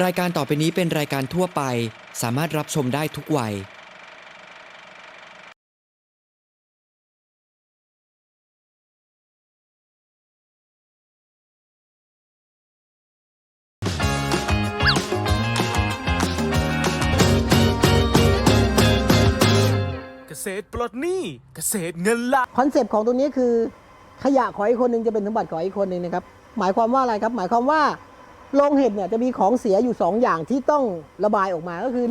รายการต่อไปนี้เป็นรายการทั่วไป สามารถรับชมได้ทุกวัย เกษตรปลดหนี้เกษตรเงินล้านคอนเซปต์ของตรงนี้คือขยะของอีกคนหนึ่งจะเป็นสมบัติของอีกคนหนึ่งนะครับ หมายความว่าอะไรครับ หมายความว่า โรงเห็ดเนี่ยจะมีของเสียอยู่ 2 อย่างที่ต้องระบายออกมาก็คือ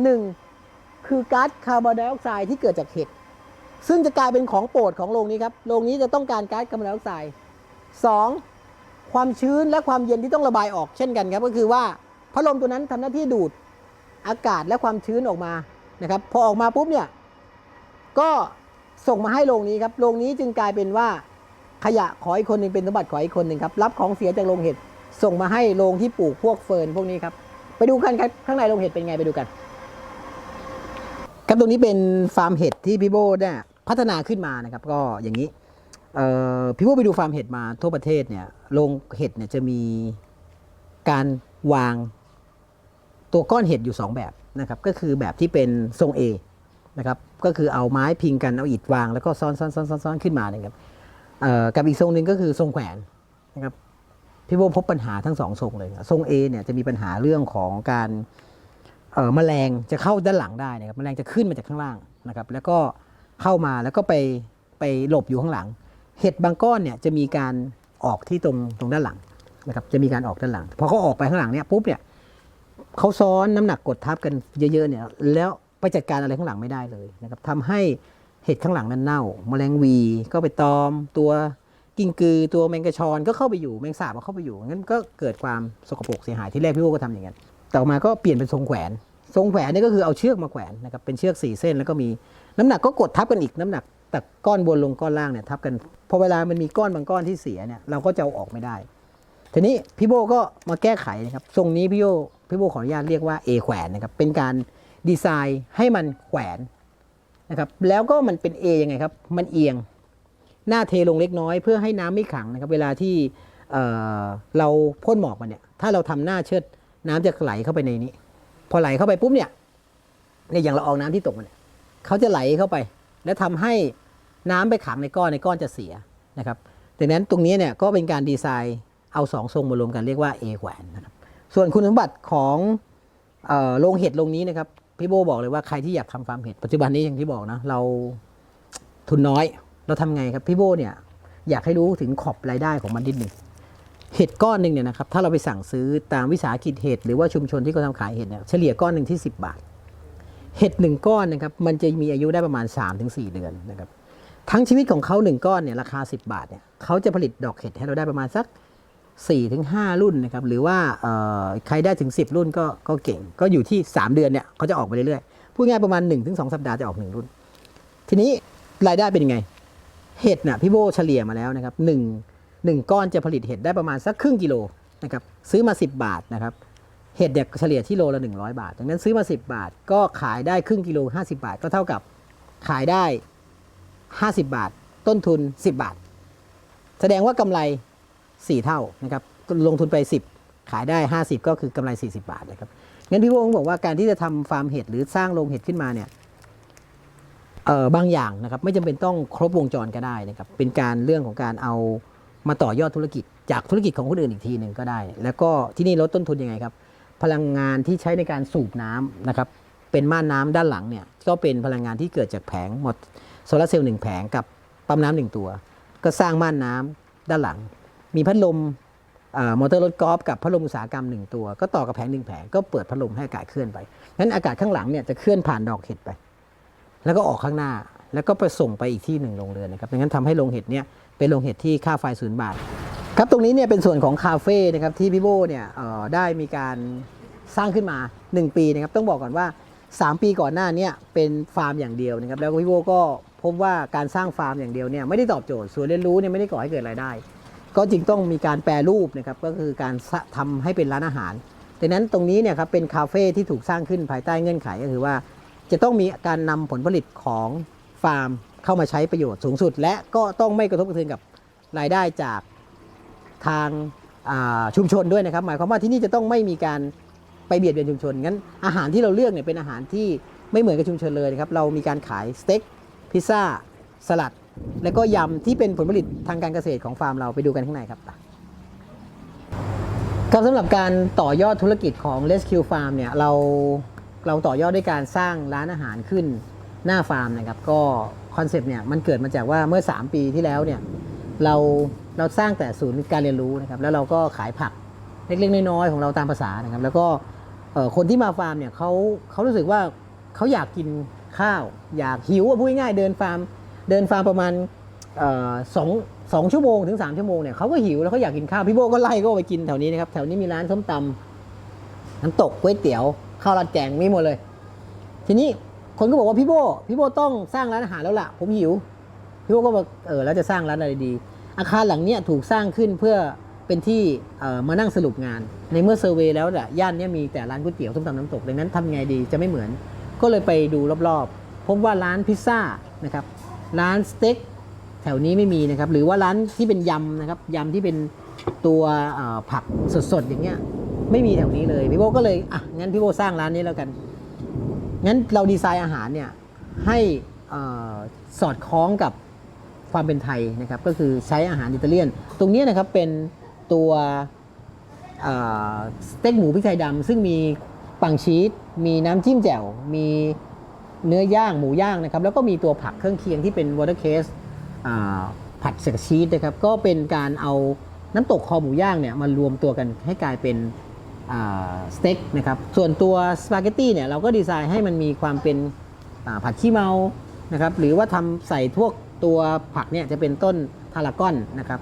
1 คือก๊าซคาร์บอนไดออกไซด์ที่เกิดจากเห็ดซึ่งจะกลายเป็นของโปรดของโรงนี้ครับโรงนี้จะต้องการก๊าซคาร์บอนไดออกไซด์สองความชื้นและความเย็นที่ต้องระบายออกเช่นกันครับก็คือว่าพัดลมตัวนั้นทำหน้าที่ดูดอากาศและความชื้นออกมานะครับพอออกมาปุ๊บเนี่ยก็ส่งมาให้โรงนี้ครับโรงนี้จึงกลายเป็นว่าขยะขออีกคนหนึ่งเป็นสมบัติขออีกคนหนึ่งครับรับของเสียจากโรงเห็ด ส่งมาให้โรงที่ปลูกพวกเฟิร์นพวกนี้ครับไปดูกันครับข้างในโรงเห็ดเป็นไงไปดูกัน ครับตรงนี้เป็นฟาร์มเห็ดที่พี่โบเนี่ยพัฒนาขึ้นมานะครับก็อย่างนี้เออพี่โบไปดูฟาร์มเห็ดมาทั่วประเทศเนี่ยโรงเห็ดเนี่ยจะมีการวางตัวก้อนเห็ดอยู่สองแบบนะครับก็คือแบบที่เป็นทรง A นะครับก็คือเอาไม้พิงกันเอาอิฐวางแล้วก็ซ้อนซ้อนซ้อนซ้อนซ้อนขึ้นมานะครับกับอีกทรงหนึ่งก็คือทรงแขวนนะครับ พี่โบพบปัญหาทั้งสองทรงเลยทรง A เนี่ยจะมีปัญหาเรื่องของการเออแมลงจะเข้าด้านหลังได้นะครับแมลงจะขึ้นมาจากข้างล่างนะครับ แล้วก็เข้ามาแล้วก็ไปไปหลบอยู่ข้างหลัง เห็ดบางก้อนเนี่ยจะมีการออกที่ตรงตรงด้านหลังนะครับจะมีการออกด้านหลังพอเขาออกไปข้างหลังเนี่ยปุ๊บเนี่ยเขาซ้อนน้ำหนักกดทับกันเยอะๆเนี่ยแล้วไปจัดการอะไรข้างหลังไม่ได้เลยนะครับทำให้เห็ดข้างหลังนั้นเน่า แมลงวีก็ไปตอมตัว กิ้งกือตัวแมงกะชอนก็เข้าไปอยู่แมงสาบก็เข้าไปอยู่งั้นก็เกิดความสกปรกเสียหายที่แรกพี่โอก็ทำอย่างนั้นต่อมาก็เปลี่ยนเป็นทรงแขวน ทรงแขวนนี่ก็คือเอาเชือกมาแขวนนะครับเป็นเชือกสี่เส้นแล้วก็มีน้ำหนักก็กดทับกันอีกน้ำหนักจากก้อนบนลงก้อนล่างเนี่ยทับกันพอเวลามันมีก้อนบางก้อนที่เสียเนี่ยเราก็จะเอาออกไม่ได้ ทีนี้พี่โบก็มาแก้ไขนะครับทรงนี้พี่โบพี่โบขออนุญาตเรียกว่า A แขวนนะครับเป็นการดีไซน์ให้มันแขวนนะครับแล้วก็มันเป็น A ยังไงครับมันเอียง หน้าเทลงเล็กน้อยเพื่อให้น้ำไม่ขังนะครับ เวลาที่เเราพ่นหมอกมันเนี่ย ถ้าเราทำหน้าเชิดน้ำจะไหลเข้าไปในนี้ พอไหลเข้าไปปุ๊บเนี่ยเนี่ยอย่างละอองน้ำที่ตกมันเนี่ยเขาจะไหลเข้าไป แล้วทำให้น้ำไปขังในก้อนในก้อนจะเสียนะครับดังนั้นตรงนี้เนี่ยก็เป็นการดีไซน์เอาสองทรงมารวมกันเรียกว่า A แขวนนะครับส่วนคุณสมบัติของโรงเห็ดโรงนี้นะครับพี่โบบอกเลยว่าใครที่อยากทำฟาร์มเห็ดปัจจุบันนี้อย่างที่บอกนะเราทุนน้อย เราทำไงครับพี่โบเนี่ยอยากให้รู้ถึงขอบรายได้ของมันนิดหนึ่งเห็ดก้อนหนึ่งเนี่ยนะครับถ้าเราไปสั่งซื้อตามวิสาหกิจเห็ดหรือว่าชุมชนที่เขาทำขายเห็ดเนี่ยเฉลี่ยก้อนหนึ่งที่ 10 บาท เห็ดหนึ่งก้อนนะครับมันจะมีอายุได้ประมาณ 3-4 เดือนนะครับทั้งชีวิตของเขาหนึ่งก้อนเนี่ยราคา 10 บาทเนี่ยเขาจะผลิตดอกเห็ดให้เราได้ประมาณสัก 4-5 รุ่นนะครับหรือว่าใครได้ถึง 10 รุ่นก็ก็เก่ง ก็อยู่ที่ 3 เดือนเนี่ยเขาจะออกไปเรื่อยๆพูดง่ายประมาณ 1-2 สัปดาห์จะออก 1 รุ่น ทีนี้รายได้เป็นยังไง เห็ดน่ะพี่โบเฉลี่ยมาแล้วนะครับหนึ่งหนึ่งก้อนจะผลิตเห็ดได้ประมาณสักครึ่งกิโลนะครับซื้อมา 10 บาทนะครับเห็ดเนี่ยเฉลี่ยที่โลละ 100 บาท ดังนั้นซื้อมา 10 บาท ก็ขายได้ครึ่งกิโล 50 บาท ก็เท่ากับขายได้ 50 บาท ต้นทุน 10 บาท แสดงว่ากำไร 4 เท่านะครับลงทุนไป 10 ขายได้ 50 ก็คือกำไร 40 บาทนะครับงั้นพี่โบงบอกว่าการที่จะทำฟาร์มเห็ดหรือสร้างโรงเห็ดขึ้นมาเนี่ย บางอย่างนะครับไม่จำเป็นต้องครบวงจรก็ได้นะครับเป็นการเรื่องของการเอามาต่อยอดธุรกิจ จากธุรกิจของคนอื่นอีกทีหนึ่งก็ได้ แล้วก็ที่นี่ลดต้นทุนยังไงครับพลังงานที่ใช้ในการสูบน้ำนะครับเป็นม่านน้ำด้านหลังเนี่ยก็เป็นพลังงานที่เกิดจากแผงหมดโซลาร์เซลล์หนึ่งแผงกับปั๊มน้ำหนึ่งตัว ก็สร้างม่านน้ำด้านหลัง มีพัดลมมอเตอร์รถกอล์ฟกับพัดลมอุตสาหกรรมหนึ่งตัว ก็ต่อกับแผงหนึ่งแผงก็เปิดพัดลมให้อากาศเคลื่อนไปงั้นอากาศข้างหลังเนี่ยจะเคลื่อนผ่านดอกเห็ดไป แล้วก็ออกข้างหน้า แล้วก็ไปส่งไปอีกที่หนึ่งโรงเรือนนะครับดังนั้นทำให้โรงเห็ดเนี่ยเป็นโรงเห็ดที่ค่าไฟศูนย์บาทครับตรงนี้เนี่ยเป็นส่วนของคาเฟ่นะครับที่พี่โบเนี่ยได้มีการสร้างขึ้นมา 1 ปีนะครับต้องบอกก่อนว่า 3 ปีก่อนหน้านี้เป็นฟาร์มอย่างเดียวนะครับแล้วพี่โบก็พบว่าการสร้างฟาร์มอย่างเดียวเนี่ยไม่ได้ตอบโจทย์ส่วนเรียนรู้เนี่ยไม่ได้ก่อให้เกิดรายได้ ก็จึงต้องมีการแปรรูปนะครับก็คือการสะทำให้เป็นร้านอาหารดังนั้นตรงนี้เนี่ยครับเป็นคาเฟ่ที่ถูกสร้างขึ้นภายใต้เงื่อนไขก็คือว่า จะต้องมีการนำผลผลิตของฟาร์มเข้ามาใช้ประโยชน์สูงสุด และก็ต้องไม่กระทบกระเทือนกับรายได้จากทางาชุมชนด้วยนะครับ หมายความว่าที่นี่จะต้องไม่มีการไปเบียดเบียนชุมชนงั้นอาหารที่เราเลือกเนี่ยเป็นอาหารที่ไม่เหมือนกับชุมชนเลยนะครับเรามีการขายสเต็กพิซซ่าสลัด แล้วก็ยำที่เป็นผลผลิตทางการเกษตรของฟาร์มเราไปดูกันข้างในครับครับสำหรับการต่อยอดธุรกิจของ Rescue Farm เนี่ยเรา เราต่อยอดด้วยการสร้างร้านอาหารขึ้นหน้าฟาร์มนะครับ ก็คอนเซปต์เนี่ยมันเกิดมาจากว่าเมื่อ 3 ปีที่แล้วเนี่ยเราเราสร้างแต่ศูนย์การเรียนรู้นะครับ แล้วเราก็ขายผักเล็กๆน้อยๆของเราตามภาษานะครับ แล้วก็คนที่มาฟาร์มเนี่ยเขาเขารู้สึกว่าเขาอยากกินข้าว อยากหิวพูดง่ายๆเดินฟาร์ม เดินฟาร์มประมาณสองสองชั่วโมงถึง3ชั่วโมงเนี่ยเขาก็หิวแล้วเขาอยากกินข้าวพี่โบก็ไล่ก็ไปกินแถวนี้นะครับแถวนี้มีร้านส้มตำน้ำตกก๋วยเตี๋ยว ข้าวราดแกงมีหมดเลย ทีนี้คนก็บอกว่าพี่โบพี่โบต้องสร้างร้านอาหารแล้วล่ะ ผมหิว พี่โบก็บอกเออแล้วจะสร้างร้านอะไรดี อาคารหลังเนี้ยถูกสร้างขึ้นเพื่อเป็นที่เอ่อมานั่งสรุปงาน ในเมื่อเซอร์เวยแล้วเนี่ยย่านเนี้ยมีแต่ร้านก๋วยเตี๋ยวส้มตำน้ำตกดังนั้นทำไงดีจะไม่เหมือน ก็เลยไปดูรอบๆพบว่าร้านพิซซ่านะครับร้านสเต็กแถวนี้ไม่มีนะครับ หรือว่าร้านที่เป็นยำนะครับยำที่เป็นตัวเอ่อผักสดๆอย่างเงี้ย ไม่มีแถวนี้เลยพี่โบก็เลยอะงั้นพี่โบสร้างร้านนี้แล้วกันงั้นเราดีไซน์อาหารเนี่ยให้สอดคล้องกับความเป็นไทยนะครับ ก็คือใช้อาหารอิตาเลียน ตรงนี้นะครับเป็นตัวสเต็กหมูพริกไทยดำซึ่งมีปังชีสมีน้ำจิ้มแจ่ว มีเนื้อย่างหมูย่างนะครับ แล้วก็มีตัวผักเครื่องเคียงที่เป็นวอเตอร์เคสผัดเสกชีสนะครับ ก็เป็นการเอาน้ำตกคอหมูย่างเนี่ยมารวมตัวกันให้กลายเป็น สเต็กนะครับส่วนตัวสปาเกตตี้เนี่ยเราก็ดีไซน์ให้มันมีความเป็นผัดขี้เมานะครับหรือว่าทำใส่พวกตัวผักเนี่ยจะเป็นต้นพารากอนนะครับ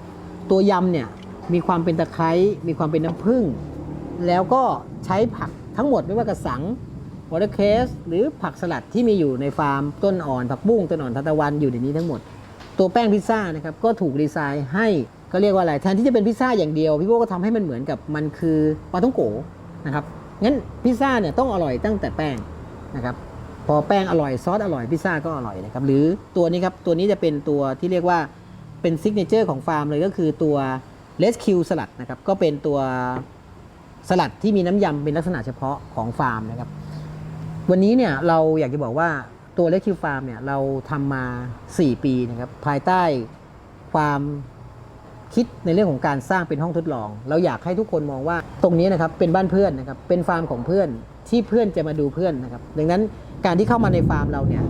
ตัวยำเนี่ยมีความเป็นตะไคร้มีความเป็นน้ำผึ้งแล้วก็ใช้ผักทั้งหมดไม่ว่ากระสังวอเตอร์เคสหรือผักสลัดที่มีอยู่ในฟาร์มต้นอ่อนผักบุ้งต้นอ่อนทานตะวันอยู่ในนี้ทั้งหมด ตัวแป้งพิซซ่านะครับก็ถูกดีไซน์ให้ ก็เรียกว่าอะไรแทนที่จะเป็นพิซซ่าอย่างเดียวพี่โบก็ทำให้มันเหมือนกับมันคือปลาท่องโกนะครับงั้นพิซซ่าเนี่ยต้องอร่อยตั้งแต่แป้งนะครับพอแป้งอร่อยซอสอร่อยพิซซ่าก็อร่อยนะครับหรือตัวนี้ครับตัวนี้จะเป็นตัวที่เรียกว่าเป็นซิกเนเจอร์ของฟาร์มเลยก็คือตัวเลสคิวสลัดนะครับก็เป็นตัวสลัดที่มีน้ำยำเป็นลักษณะเฉพาะของฟาร์มนะครับวันนี้เนี่ยเราอยากจะบอกว่าตัวเล k คิวฟาร์มเนี่ยเราทำมา 4 ปีนะครับภายใต้ความ คิดในเรื่องของการสร้างเป็นห้องทดลอง เราอยากให้ทุกคนมองว่าตรงนี้นะครับเป็นบ้านเพื่อนนะครับเป็นฟาร์มของเพื่อนที่เพื่อนจะมาดูเพื่อนนะครับดังนั้นการที่เข้ามาในฟาร์มเราเนี่ย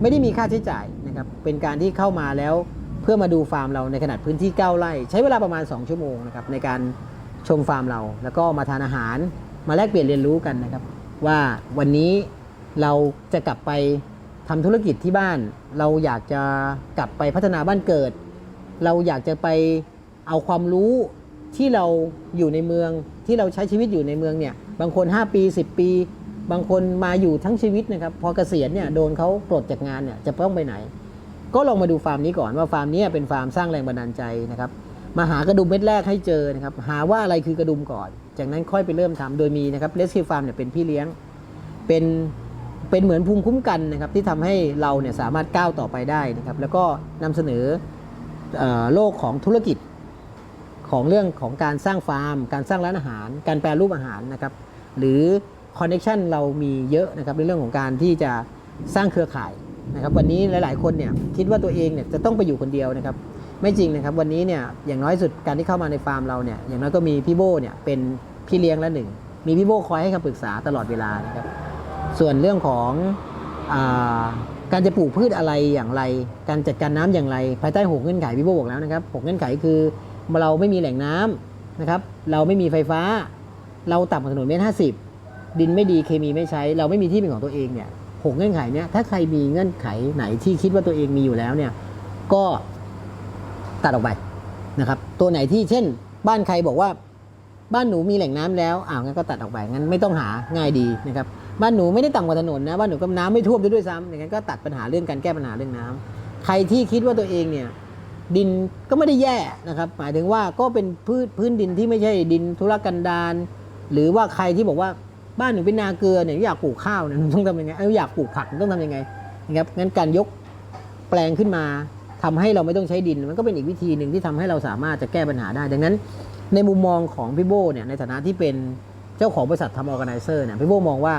ไม่ได้มีค่าใช้จ่ายนะครับเป็นการที่เข้ามาแล้วเพื่อมาดูฟาร์มเราในขนาดพื้นที่ 9 ไร่ ใช้เวลาประมาณ 2 ชั่วโมงนะครับในการชมฟาร์มเรา แล้วก็มาทานอาหารมาแลกเปลี่ยนเรียนรู้กันนะครับ ว่าวันนี้เราจะกลับไปทำธุรกิจที่บ้าน เราอยากจะกลับไปพัฒนาบ้านเกิด เราอยากจะไป เอาความรู้ที่เราอยู่ในเมืองที่เราใช้ชีวิตอยู่ในเมืองเนี่ย บางคน 5 ปี 10 ปี บางคนมาอยู่ทั้งชีวิตนะครับ พอเกษียณเนี่ยโดนเขาปลดจากงานเนี่ยจะต้องไปไหน ก็ลองมาดูฟาร์มนี้ก่อนว่าฟาร์มนี้เป็นฟาร์มสร้างแรงบันดาลใจนะครับมาหากระดุมเม็ดแรกให้เจอนะครับ หาว่าอะไรคือกระดุมก่อน จากนั้นค่อยไปเริ่มทำโดยมีนะครับเลสคิวฟาร์มเนี่ยเป็นพี่เลี้ยงเป็นเป็นเหมือนภูมิคุ้มกันนะครับที่ทำให้เราเนี่ยสามารถก้าวต่อไปได้นะครับ แล้วก็นำเสนออโลกของธุรกิจ ของเรื่องของการสร้างฟาร์ม การสร้างร้านอาหาร การแปรรูปอาหารนะครับหรือคอนเน็ชันเรามีเยอะนะครับในเรื่องของการที่จะสร้างเครือข่ายนะครับวันนี้หลาย ๆ คนเนี่ยคิดว่าตัวเองเนี่ยจะต้องไปอยู่คนเดียวนะครับไม่จริงนะครับวันนี้เนี่ยอย่างน้อยสุดการที่เข้ามาในฟาร์มเราเนี่ยอย่างน้อยก็มีพี่โบเนี่ยเป็นพี่เลี้ยงละหนึ่งมีพี่โบคอยให้คำปรึกษาตลอดเวลานะครับส่วนเรื่องของอาการจะปลูกพืชอะไรอย่างไร การจัดการน้ำอย่างไร ภายใต้หกเงื่อนไขพี่โบบอกแล้วนะครับหกเงื่อนไขคือ เราไม่มีแหล่งน้ำนะครับ เราไม่มีไฟฟ้า เราต่ำกว่าถนนเมตรห้าสิบดินไม่ดีเคมีไม่ใช้ เราไม่มีที่เป็นของตัวเองเนี่ยหกเงื่อนไขเนี้ยถ้าใครมีเงื่อนไขไหนที่คิดว่าตัวเองมีอยู่แล้วเนี่ยก็ตัดออกไปนะครับ ตัวไหนที่เช่น บ้านใครบอกว่า บ้านหนูมีแหล่งน้ำแล้วอ้าวงั้นก็ตัดออกไปงั้นไม่ต้องหาง่ายดีนะครับบ้านหนูไม่ได้ต่ำกว่าถนนนะบ้านหนูก็น้ำไม่ท่วมด้วยซ้ำอย่างนั้นก็ตัดปัญหาเรื่องการแก้ปัญหาเรื่องน้ำใครที่คิดว่าตัวเองเนี่ย ดินก็ไม่ได้แย่นะครับ หมายถึงว่าก็เป็นพืชพื้นดินที่ไม่ใช่ดินทุรกันดารหรือว่าใครที่บอกว่าบ้านหนูเป็นนาเกลือเนี่ยอยากปลูกข้าวเนี่ยต้องทำยังไงเอ้ยอยากปลูกผักต้องทำยังไงนะครับงั้นการยกแปลงขึ้นมาทำให้เราไม่ต้องใช้ดิน มันก็เป็นอีกวิธีหนึ่งที่ทำให้เราสามารถจะแก้ปัญหาได้ ดังนั้น ในมุมมองของพี่โบเนี่ยในฐานะที่เป็นเจ้าของบริษัททำออ g a แก z นเซอร์เนี่ยพี่โบมองว่า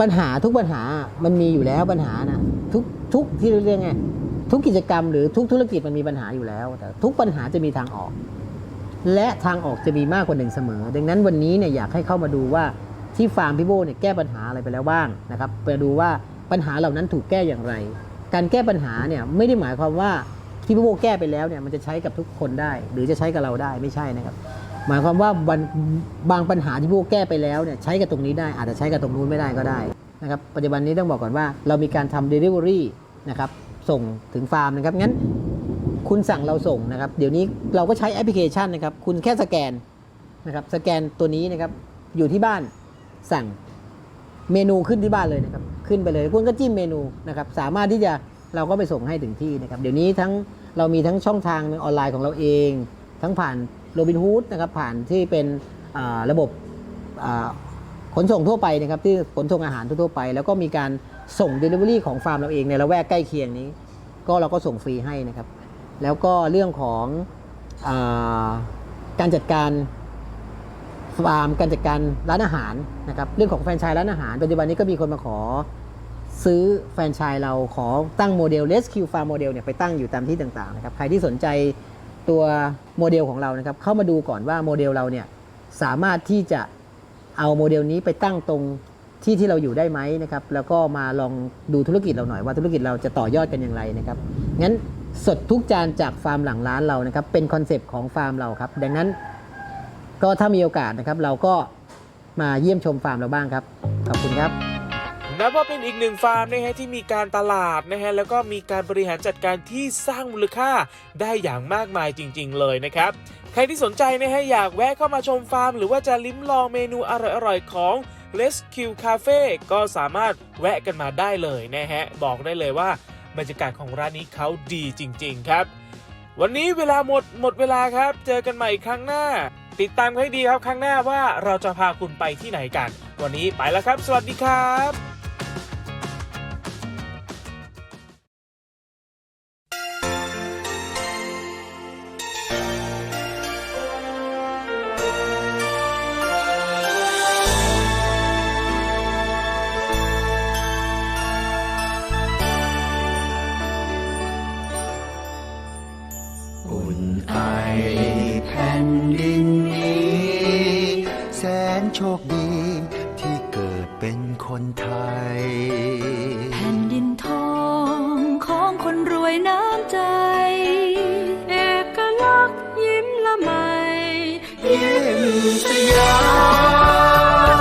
ปัญหาทุกปัญหามันมีอยู่แล้วปัญหานะทุกทุกที่เรียกไง ทุกกิจกรรมหรือทุกธุรกิจมันมีปัญหาอยู่แล้ว แต่ทุกปัญหาจะมีทางออก และทางออกจะมีมากกว่าหนึ่งเสมอ ดังนั้นวันนี้เนี่ยอยากให้เข้ามาดูว่าที่ฟาร์มพี่โบเนี่ยแก้ปัญหาอะไรไปแล้วบ้างนะครับไปดูว่าปัญหาเหล่านั้นถูกแก้อย่างไร การแก้ปัญหาเนี่ยไม่ได้หมายความว่าที่พี่โบแก้ไปแล้วเนี่ยมันจะใช้กับทุกคนได้ หรือจะใช้กับเราได้ไม่ใช่นะครับหมายความว่าบางปัญหาที่พี่โบแก้ไปแล้วเนี่ยใช้กับตรงนี้ได้อาจจะใช้กับตรงนู้นไม่ได้ก็ได้นะครับปัจจุบันนี้ต้องบอกก่อนว่าเรามีการทำ Delivery นะครับ ส่งถึงฟาร์มนะครับงั้นคุณสั่งเราส่งนะครับ เดี๋ยวนี้เราก็ใช้แอปพลิเคชันนะครับ คุณแค่สแกนนะครับ สแกนตัวนี้นะครับ อยู่ที่บ้านสั่งเมนูขึ้นที่บ้านเลยนะครับ ขึ้นไปเลยคุณก็จิ้มเมนูนะครับ สามารถที่จะเราก็ไปส่งให้ถึงที่นะครับ เดี๋ยวนี้ทั้งเรามีทั้งช่องทางออนไลน์ของเราเอง ทั้งผ่านโรบินฮูดนะครับ ผ่านที่เป็นระบบอ ขนส่งทั่วไปนะครับที่ขนส่งอาหารทั่วไป แล้วก็มีการส่ง Delivery ของฟาร์มเราเองในละแวกใกล้เคียงนี้ ก็เราก็ส่งฟรีให้นะครับ แล้วก็เรื่องของอการจัดการฟาร์มการจัดการร้านอาหารนะครับเรื่องของแฟรนไชส์ร้านอาหารปัจจุบันนี้ก็มีคนมาขอซื้อแฟรนไชส์เราขอตั้งโมเดล Rescue Farm โมเดลเนี่ยไปตั้งอยู่ตามที่ต่างๆนะครับใครที่สนใจตัวโมเดลของเรานะครับเข้ามาดูก่อนว่าโมเดลเราเนี่ยสามารถที่จะ เอาโมเดลนี้ไปตั้งตรงที่ที่เราอยู่ได้ไหมนะครับแล้วก็มาลองดูธุรกิจเราหน่อยว่าธุรกิจเราจะต่อยอดกันอย่างไรนะครับงั้นสดทุกจานจากฟาร์มหลังร้านเรานะครับเป็นคอนเซปต์ของฟาร์มเราครับดังนั้นก็ถ้ามีโอกาสนะครับเราก็มาเยี่ยมชมฟาร์มเราบ้างครับ ขอบคุณครับนับว่าเป็นอีกหนึ่งฟาร์มนะฮะที่มีการตลาดนะฮะแล้วก็มีการบริหารจัดการที่สร้างมูลค่าได้อย่างมากมายจริง ๆ เลยนะครับ ใครที่สนใจนะฮะอยากแวะเข้ามาชมฟาร์ม หรือว่าจะลิ้มลองเมนูอร่อยๆของ Rescue Cafe ก็สามารถแวะกันมาได้เลยนะฮะ บอกได้เลยว่าบรรยากาศของร้านนี้เขาดีจริง ๆ ครับ วันนี้เวลาหมดหมดเวลาครับ เจอกันใหม่ครั้งหน้า ติดตามให้ดีครับครั้งหน้าว่าเราจะพาคุณไปที่ไหนกัน วันนี้ไปแล้วครับ สวัสดีครับ คนไทย แผ่นดินทองของคนรวยน้ำใจ เอกลักษณ์ยิ้มละไมยิ้มสยาม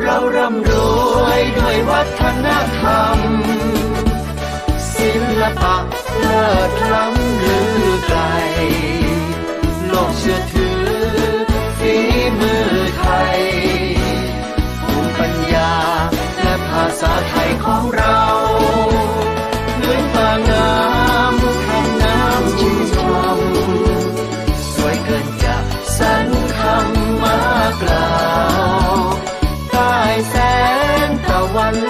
เราร่ำรวยด้วยวัฒนธรรม ศิลปะเลิศล้ำ เชื่อถือฝีมือไทยภูมิปัญญาและภาษาไทยของเราเหมือนป่างามคลงน้ำชื่นชมสวยเกินจะสรรคำมากล่าวใต้แสงตะวัน